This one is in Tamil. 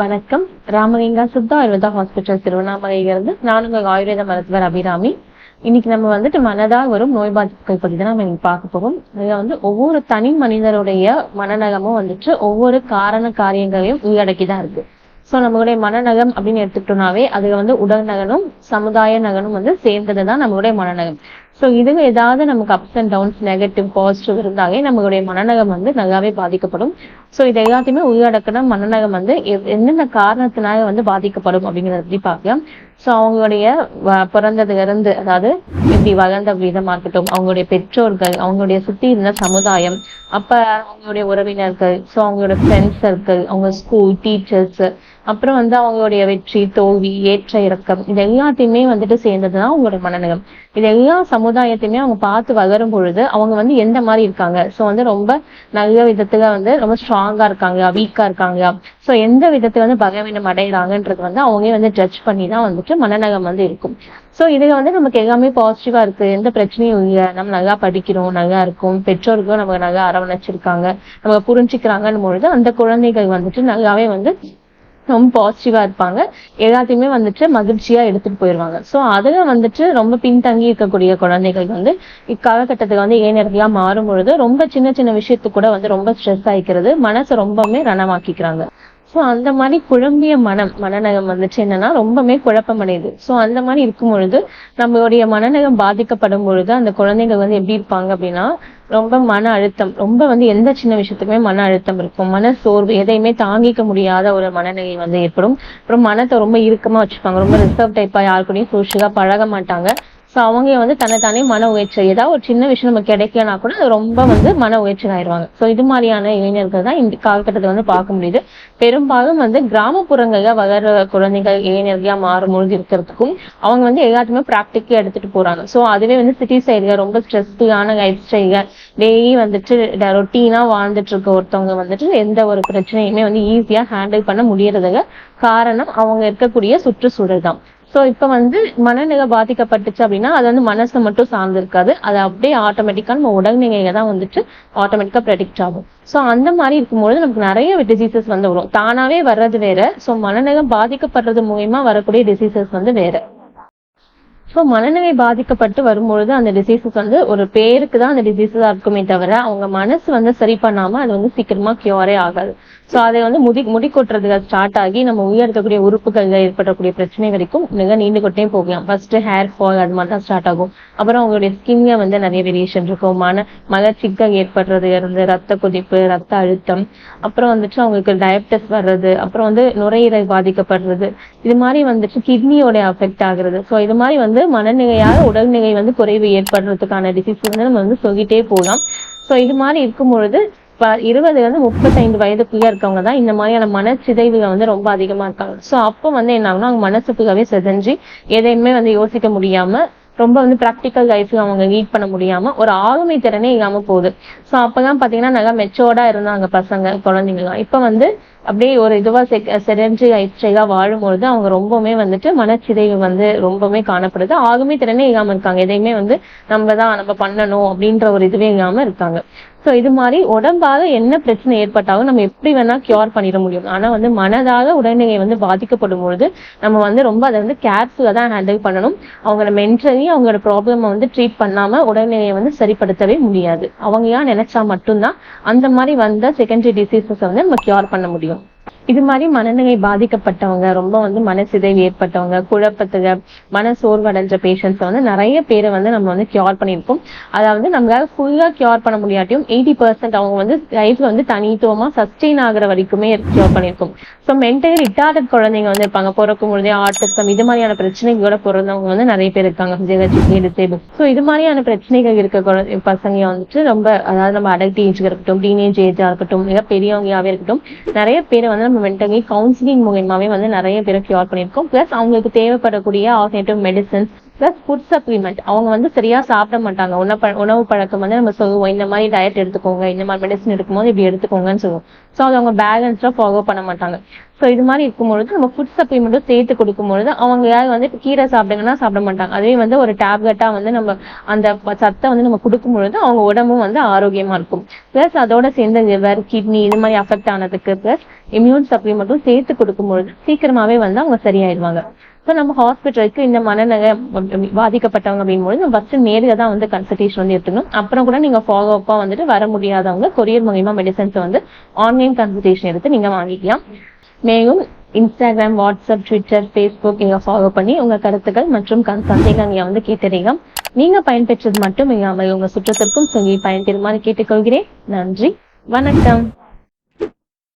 வணக்கம். ராமலிங்கா சித்தா ஆயுர்வேதா ஹாஸ்பிட்டல் திருவண்ணாமலையிலிருந்து நான் உங்கள் ஆயுர்வேத மருத்துவர் அபிராமி. இன்னைக்கு நம்ம வந்துட்டு மனதா வரும் நோய் பாதிப்புகள் பத்தி தான் நம்ம இன்னைக்கு பார்க்க போகிறோம் இதுல வந்து ஒவ்வொரு தனி மனிதருடைய மனநகமும் வந்துட்டு ஒவ்வொரு காரண காரியங்களையும் உள்ளடக்கி தான் இருக்கு. ஸோ நம்மளுடைய மனநகம் அப்படின்னு எடுத்துக்கிட்டோம்னாவே அதுல வந்து உடல் நகனும் சமுதாய நகனும் வந்து சேர்ந்தது தான் நம்மளுடைய மனநகம் ஸோ இதுங்க ஏதாவது நமக்கு ups and downs negative positive இருந்தாலே நம்மளுடைய மனநகம் வந்து நல்லாவே பாதிக்கப்படும். ஸோ இது எல்லாத்தையுமே உள்ளடக்கின மனநகம் வந்து என்னென்ன காரணத்தினால வந்து பாதிக்கப்படும் அப்படிங்கிறத பற்றி பார்க்கலாம். ஸோ அவங்களுடைய பிறந்ததுல இருந்து அதாவது இப்படி வளர்ந்த விதமா இருக்கட்டும் அவங்களுடைய பெற்றோர்கள் அவங்களுடைய சுத்தி இருந்த சமுதாயம் அப்ப அவங்களுடைய உறவினர்கள் ஸோ அவங்களோட ஃப்ரெண்ட்ஸ் சர்க்கிள் அவங்க ஸ்கூல் டீச்சர்ஸ் அப்புறம் வந்து அவங்களுடைய வெற்றி தோல்வி ஏற்ற இறக்கம் இது எல்லாத்தையுமே வந்துட்டு சேர்ந்ததுதான் அவங்களோட மனநலம். இது எல்லா சமுதாயத்தையுமே அவங்க பார்த்து வளரும் பொழுது அவங்க வந்து எந்த மாதிரி இருக்காங்க? ஸோ வந்து ரொம்ப நல்ல விதத்துல வந்து ரொம்ப ஸ்ட்ராங்கா இருக்காங்க வீக்கா இருக்காங்க. ஸோ எந்த விதத்துல வந்து பகவீனம் அடைகிறாங்கன்றது வந்து அவங்களே வந்து ஜட்ஜ் பண்ணி தான் வந்துட்டு மனநலம் வந்து இருக்கும். ஸோ இதுல வந்து நமக்கு எல்லாமே பாசிட்டிவா இருக்கு. எந்த பிரச்சனையும் இல்லை. நம்ம நல்லா படிக்கிறோம் நல்லா இருக்கும். பெற்றோர்களும் நமக்கு நல்லா அரவணைச்சிருக்காங்க. நம்ம புரிஞ்சுக்கிறாங்கன்னு பொழுது அந்த குழந்தைகள் வந்துட்டு நல்லாவே வந்து ரொம்ப பாசிட்டிவா இருப்பாங்க. எல்லாத்தையுமே வந்துட்டு மகிழ்ச்சியா எடுத்துட்டு போயிடுவாங்க ஸோ அதுல வந்துட்டு ரொம்ப பின்தங்கி இருக்கக்கூடிய குழந்தைகள் வந்து இக்காலகட்டத்துக்கு வந்து ஏனர்கியா மாறும் பொழுது ரொம்ப சின்ன சின்ன விஷயத்துக்கு கூட வந்து ரொம்ப ஸ்ட்ரெஸ் ஆயிக்கிறது மனசை ரொம்பவுமே ரணமாக்கிக்கிறாங்க. ஸோ அந்த மாதிரி குழம்பிய மனம் மனநகம் வந்துச்சு என்னன்னா ரொம்பவுமே குழப்பமடையுது. ஸோ அந்த மாதிரி இருக்கும் பொழுது நம்மளுடைய மனநகம் பாதிக்கப்படும் பொழுது அந்த குழந்தைகள் வந்து எப்படி இருப்பாங்க அப்படின்னா ரொம்ப மன அழுத்தம் ரொம்ப வந்து எந்த சின்ன விஷயத்துக்குமே மன அழுத்தம் இருக்கும். மன சோர்வு எதையுமே தாங்கிக்க முடியாத ஒரு மனநிலை வந்து ஏற்படும். அப்புறம் மனத்தை ரொம்ப இறுக்கமா வச்சுப்பாங்க. ரொம்ப ரிசர்வ் டைப்பா யாரு கூடயும் சோஷியலா பழக மாட்டாங்க. ஸோ அவங்க வந்து தன்னைத்தானே மன உயர்ச்சி ஏதாவது ஒரு சின்ன விஷயம் நம்ம கிடைக்கலனா கூட அது ரொம்ப வந்து மன உயர்ச்சி ஆயிடுவாங்க. ஸோ இது மாதிரியான இளைஞர்கள் தான் இந்த காலகட்டத்தை வந்து பார்க்க முடியுது. பெரும்பாலும் வந்து கிராமப்புறங்களில் வளர குழந்தைகள் இளைஞர்களா மாறும்பொழுது இருக்கிறதுக்கும் அவங்க வந்து எல்லாத்துக்குமே ப்ராக்டிக்கா எடுத்துட்டு போறாங்க. ஸோ அதுவே வந்து சிட்டி சைடுல ரொம்ப ஸ்ட்ரெஸ்ஃபுல்லான லைஃப் ஸ்டைல டெய்லி வந்துட்டு ரொட்டீனா வாழ்ந்துட்டு இருக்க ஒருத்தவங்க வந்துட்டு எந்த ஒரு பிரச்சனையுமே வந்து ஈஸியா ஹேண்டில் பண்ண முடியறதுக்கு காரணம் அவங்க இருக்கக்கூடிய சுற்றுச்சூழல் தான். ஸோ இப்போ வந்து மனநிலை பாதிக்கப்பட்டுச்சு அப்படின்னா அது வந்து மனசை மட்டும் சார்ந்து இருக்காது அது அப்படியே ஆட்டோமேட்டிக்காக நம்ம உடல்நிலையில தான் வந்துட்டு ஆட்டோமேட்டிக்காக ப்ரெடிக்ட் ஆகும். ஸோ அந்த மாதிரி இருக்கும்பொழுது நமக்கு நிறைய டிசீசஸ் வந்து வரும். தானாவே வர்றது வேற. ஸோ மனநிலை பாதிக்கப்படுறது மூலியமா வரக்கூடிய டிசீசஸ் வந்து வேற. ஸோ மனநிலை பாதிக்கப்பட்டு வரும்பொழுது அந்த டிசீஸஸ் வந்து ஒரு பேருக்கு தான் அந்த டிசீஸஸாக இருக்குமே தவிர அவங்க மனசு வந்து சரி பண்ணாம அது வந்து சீக்கிரமா கியூரே ஆகாது. ஸோ அதை வந்து முடி முடி கொட்டுறதுக்கு ஸ்டார்ட் ஆகி நம்ம உயர்த்தக்கூடிய இருக்கக்கூடிய உறுப்புகள்ல ஏற்படக்கூடிய பிரச்சனை வரைக்கும் மிக நீண்டு கொட்டே போகலாம் ஃபர்ஸ்ட் ஹேர் ஃபால் அது மாதிரி தான் ஸ்டார்ட் ஆகும். அப்புறம் அவங்களுடைய ஸ்கின்ல வந்து நிறைய வேரியேஷன் இருக்கும். மன மலச்சிக்கல் ஏற்படுறது இருந்து ரத்த கொதிப்பு ரத்த அழுத்தம். அப்புறம் வந்துட்டு அவங்களுக்கு டயபிட்டிஸ் வர்றது அப்புறம் வந்து நுரையீரல் பாதிக்கப்படுறது. இது மாதிரி வந்துட்டு கிட்னியோட அஃபெக்ட் ஆகுறது. ஸோ இது மாதிரி வந்து மனநிலையால் உடல்நிலை வந்து குறைவு ஏற்படுறதுக்கான டிசீஸ் வந்து நம்ம வந்து சொல்லிட்டே போகலாம். ஸோ இது மாதிரி இருக்கும் பொழுது இப்போ இருபதுல இருந்து முப்பத்தைந்து வயதுக்குள்ளே இருக்கவங்க தான் இந்த மாதிரியான மனச்சிதைவுல வந்து ரொம்ப அதிகமா இருக்காங்க. ஸோ அப்போ வந்து என்ன ஆகும்னா அவங்க மனசு ஃபுல்லாவே செதஞ்சு எதையுமே வந்து யோசிக்க முடியாம ரொம்ப வந்து ப்ராக்டிக்கல் லைஃப்ல அவங்க லீட் பண்ண முடியாம ஒரு ஆளுமை திறனே இல்லாம போகுது. ஸோ அப்பதான் பாத்தீங்கன்னா நல்லா மெச்சோர்டா இருந்தாங்க பசங்க குழந்தைங்கலாம். இப்போ வந்து அப்படியே ஒரு இதுவா செடென்ட்ரி லைஃப் வாழும்பொழுது அவங்க ரொம்பவுமே வந்துட்டு மனச்சிதைவு வந்து ரொம்பவுமே காணப்படுது. ஆகுமே திறனே இல்லாம இருக்காங்க. எதையுமே வந்து நம்ம தான் நம்ம பண்ணணும் அப்படின்ற ஒரு இதுவே இல்லாம இருக்காங்க. ஸோ இது மாதிரி உடம்பாக என்ன பிரச்சனை ஏற்பட்டாலும் நம்ம எப்படி வேணா கியூர் பண்ணிட முடியும். ஆனால் வந்து மனதாக உடல்நிலை வந்து பாதிக்கப்படும் பொழுது நம்ம வந்து ரொம்ப அதை வந்து கேர்ஃபுல்லாக தான் ஹேண்டில் பண்ணணும். அவங்கள மென்டலி அவங்களோட ப்ராப்ளமை வந்து ட்ரீட் பண்ணாமல் உடல்நிலையை வந்து சரிப்படுத்தவே முடியாது. அவங்க ஏன் நினைச்சா மட்டும்தான் அந்த மாதிரி வந்த செகண்டரி டிசீசஸ் வந்து நம்ம கியூர் பண்ண முடியும். இது மாதிரி மனநிலை பாதிக்கப்பட்டவங்க ரொம்ப வந்து மனசிதைவு ஏற்பட்டவங்க குழப்பத்துக மன சோர்வடைஞ்ச பேஷண்ட்ஸ் வந்து நிறைய பேரை வந்து நம்ம வந்து கியூர் பண்ணியிருக்கோம். அதாவது நம்மளால ஃபுல்லா கியூர் பண்ண முடியாட்டியும் எயிட்டி பர்சன்ட் அவங்க வந்து லைஃப்ல வந்து தனித்துவமா சஸ்டெயின் ஆகுற வரைக்குமே கியூர் பண்ணியிருக்கோம். ஸோ மென்டலி ரிட்டார்டட் குழந்தைங்க வந்து இருப்பாங்க. பிறக்கும் பொழுதே ஆர்டிஸ்டம் இது மாதிரியான பிரச்சனைகளோட பிறந்தவங்க வந்து நிறைய பேர் இருக்காங்க. ஃபிசியலஜிக்கலி டிசேபிள் ஸோ இது மாதிரியான பிரச்சனைகள் இருக்க குழந்தை பசங்க வந்துட்டு ரொம்ப அதாவது நம்ம அடல்ட் ஏஜ் இருக்கட்டும் டீனேஜ் ஏஜா இருக்கட்டும் மிக பெரியவங்களாவே இருக்கட்டும் நிறைய பேரை வந்து நம்ம மென்டலி கவுன்சிலிங் மூலியமாவே வந்து நிறைய பேரை கியூர் பண்ணியிருக்கோம். பிளஸ் அவங்களுக்கு தேவைப்படக்கூடிய alternative medicines plus food supplement அவங்க வந்து சரியா சாப்பிட மாட்டாங்க. உணவு உணவு பழக்கம் வந்து நம்ம சொல்லுவோம். இந்த மாதிரி டயட் எடுத்துக்கோங்க. இந்த மாதிரி மெடிசன் எடுக்கும்போது இப்படி எடுத்துக்கோங்கன்னு சொல்லுவோம். ஸோ அது அவங்க பேலன்ஸ்டாக ஃபாலோ பண்ண மாட்டாங்க. ஸோ இது மாதிரி இருக்கும்பொழுது நம்ம ஃபுட் சப்ளிமெண்ட்டும் சேர்த்து கொடுக்கும்பொழுது அவங்க யாரும் வந்து இப்போ கீரை சாப்பிடுங்கன்னா சாப்பிட மாட்டாங்க. அதே வந்து ஒரு டேப்லெட்டாக வந்து நம்ம அந்த சத்தை வந்து நம்ம கொடுக்கும் பொழுது அவங்க உடம்பும் வந்து ஆரோக்கியமா இருக்கும். ப்ளஸ் அதோட சேர்ந்து லிவர் கிட்னி இது மாதிரி அஃபெக்ட் ஆனதுக்கு ப்ளஸ் இம்யூன் சப்ளிமெண்ட்டும் சேர்த்து கொடுக்கும்பொழுது சீக்கிரமாகவே சீக்கிரமாவே வந்து அவங்க சரியாயிடுவாங்க. ஸோ நம்ம ஹாஸ்பிட்டலுக்கு இந்த மனநல பாதிக்கப்பட்டவங்க அப்படிங்கும்போது நம்ம ஃபர்ஸ்ட் நேரில் தான் வந்து கன்சல்டேஷன் வந்து எடுத்துக்கணும். அப்புறம் கூட நீங்கள் ஃபாலோ அப்பா வந்துட்டு வர முடியாதவங்க கொரியர் மூலியமாக மெடிசன்ஸ் வந்து ஆன்லைன் கன்சல்டேஷன் எடுத்து நீங்கள் வாங்கிக்கலாம். மேலும் இன்ஸ்டாகிராம் வாட்ஸ்அப் ட்விட்டர் ஃபேஸ்புக் இங்கே ஃபாலோ பண்ணி உங்கள் கருத்துக்கள் மற்றும் கண் சந்தேகம் நீங்க வந்து கேட்டறீங்க நீங்கள் பயன்பெற்றது மட்டும் இல்லாமல் உங்கள் சுற்றத்திற்கும் சொல்லி பயன்பெறுமாறு கேட்டுக்கொள்கிறேன். நன்றி. வணக்கம்.